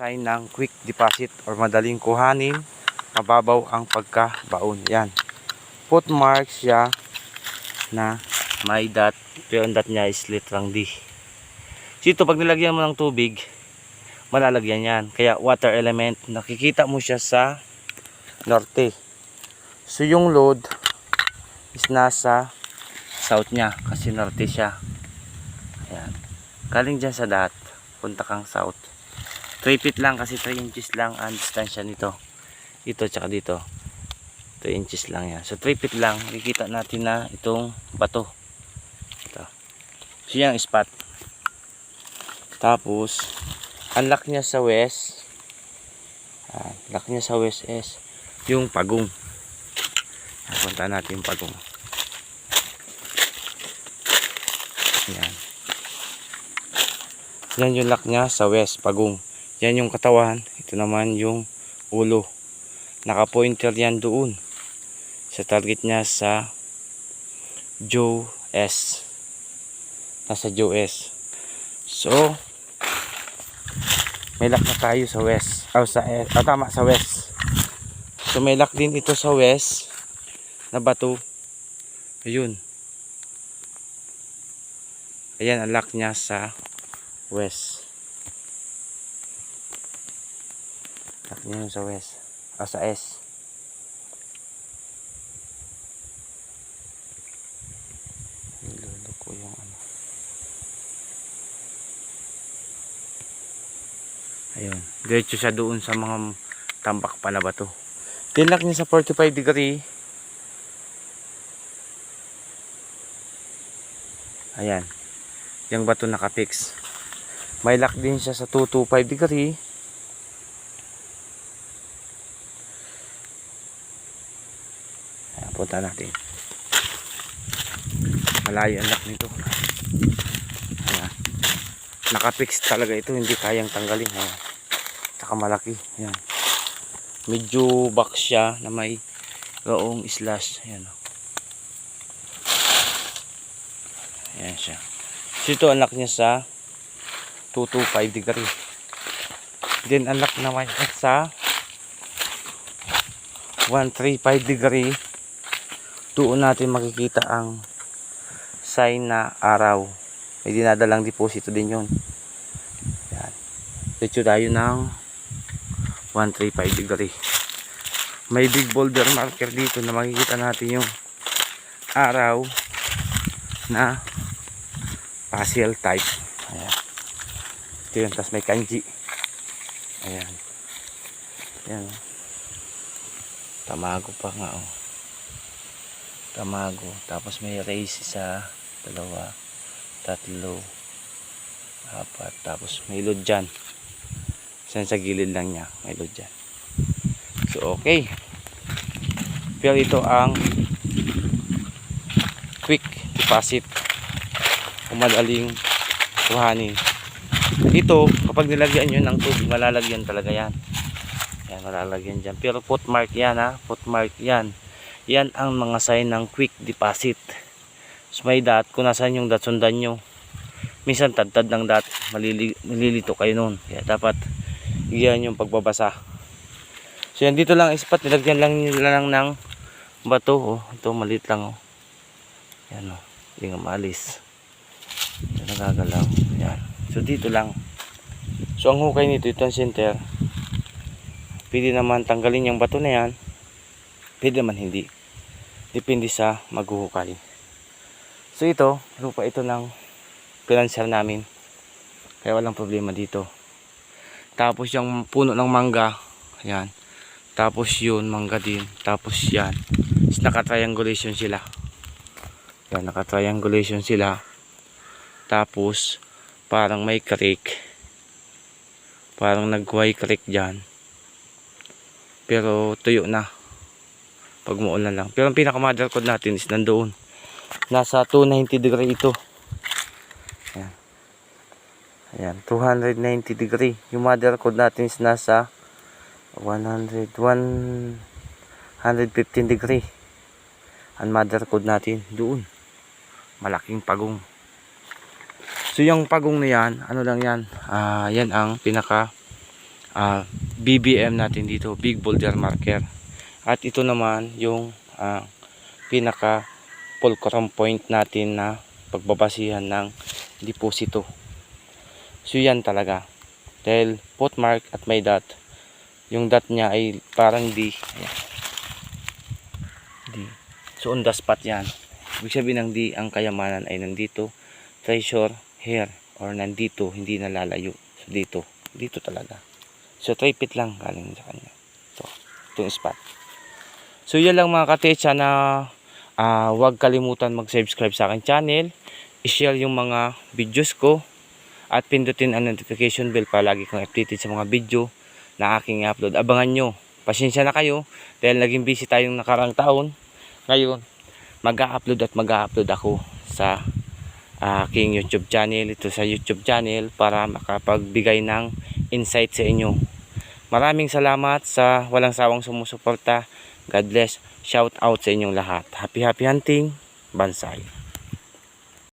sign ng quick deposit or madaling kuhanin, mababaw ang pagkabaon. Yan. Footmark siya na may dot. Pero ang dot niya is litrang D. Dito pag nilagyan mo ng tubig, malalagyan yan. Kaya water element, nakikita mo siya sa norte. So yung load is nasa south niya kasi norte siya. Ayan. Galing dyan sa dot, punta kang south. 3 feet lang kasi 3 inches lang ang distansya nito. Ito tsaka dito. 3 inches lang yan. So 3 feet lang, makikita natin na itong bato. Ito. So yan ang spot. Tapos, ang lock niya sa west, ah, lock niya sa west is yung pagong. Punta natin yung pagong. Yan. Yan yung lock niya sa west, pagong. Yan yung katawan. Ito naman yung ulo. Naka-pointer yan doon. Sa target niya sa Joe S. Nasa Joe S. So, may lock na tayo sa west. Oh, sa, ah, tama, sa west. So, may lock din ito sa west na bato. Ayun. Ayan, ang lock niya sa west. Niya yun sa west. Ah, sa S. Nilolo ko yung ano. Ayun. Diretso siya doon sa mga tambak pa na bato. Tinlock niya sa 45 degree. Ayan. Yung bato nakapix. May lock din siya sa 225 degree. Punta natin. Malayo ang lock nito. Ayan. Nakapix talaga ito. Hindi kayang tanggalin. Ayan. Tsaka malaki. Ayan. Medyo box siya na may roong slash. Ayan. oh. Ayan siya. So ito anak niya sa 225 degree. Then anak naman sa 135 degree. Doon natin makikita ang sign na araw. May dinadalang deposito din yun. Yan. Dito tayo ng 135 degree. May big boulder marker dito na makikita natin yung araw na partial type. Ayan. Ito yun. Tapos may kanji. Ayan. Ayan. Tamago pa nga oh. Tamago. Tapos may race isa, dalawa, tatlo, apat. Tapos may load dyan. Saan sa gilid lang niya. May load dyan. So okay. Pero ito ang quick deposit umadaling kuhanin ito kapag nilagyan nyo ng tubig malalagyan talaga yan yan malalagyan dyan pero footmark yan ha footmark yan yan ang mga sign ng quick deposit so may dot kung nasaan yung dot sundan nyo minsan tadtad ng dot malili, malilito kayo nun kaya dapat yan yung pagbabasa so yan dito lang ispat nilagyan lang nila lang ng bato oh ito maliit lang oh yan oh hindi nga maalis ito nagagalaw. Yan. So dito lang. So ang hukay nito ito ang center. Pwede naman tanggalin yung bato na yan. Pwede naman hindi. Depende sa maghuhukay. So ito, lupa ito ng financial namin. Kaya walang problema dito. Tapos yung puno ng mangga. Yan. Tapos yun, mangga din. Tapos yan. Is naka-triangulation sila. Yan, naka-triangulation sila. Tapos, parang may creek. Parang nagway creek dyan. Pero tuyo na. Pag muulan lang. Pero ang pinaka-mother code natin is nandoon. Nasa 290 degree ito. Ayan. Ayan, 290 degree. Yung mother code natin is nasa 100, 115 degree. Ang mother code natin doon. Malaking pagong. So yung pagong na yan, ano lang yan, ah yan ang pinaka ah, BBM natin dito, Big Boulder Marker. At ito naman yung ah, pinaka fulcrum point natin na pagbabasihan ng deposito. So yan talaga. Dahil mark at may dot. Yung dot niya ay parang D. Ayan. D. So on the spot yan. Ibig sabihin ng D, ang kayamanan ay nandito. Treasure here. Or nandito, hindi nalalayo. So dito. Dito talaga. So 3 feet lang galing sa kanya. So, itong spot. So yan lang mga katecha na ah, huwag kalimutan mag-subscribe sa akin channel. I-share yung mga videos ko. At pindutin ang notification bell para lagi kang updated sa mga video na aking upload. Abangan nyo. Pasensya na kayo dahil naging busy tayong nakarang taon. Ngayon, mag-upload at mag-upload ako sa aking YouTube channel. Ito sa YouTube channel para makapagbigay ng insight sa inyo. Maraming salamat sa walang sawang sumusuporta. God bless. Shout out sa inyong lahat. Happy happy hunting. Bansay.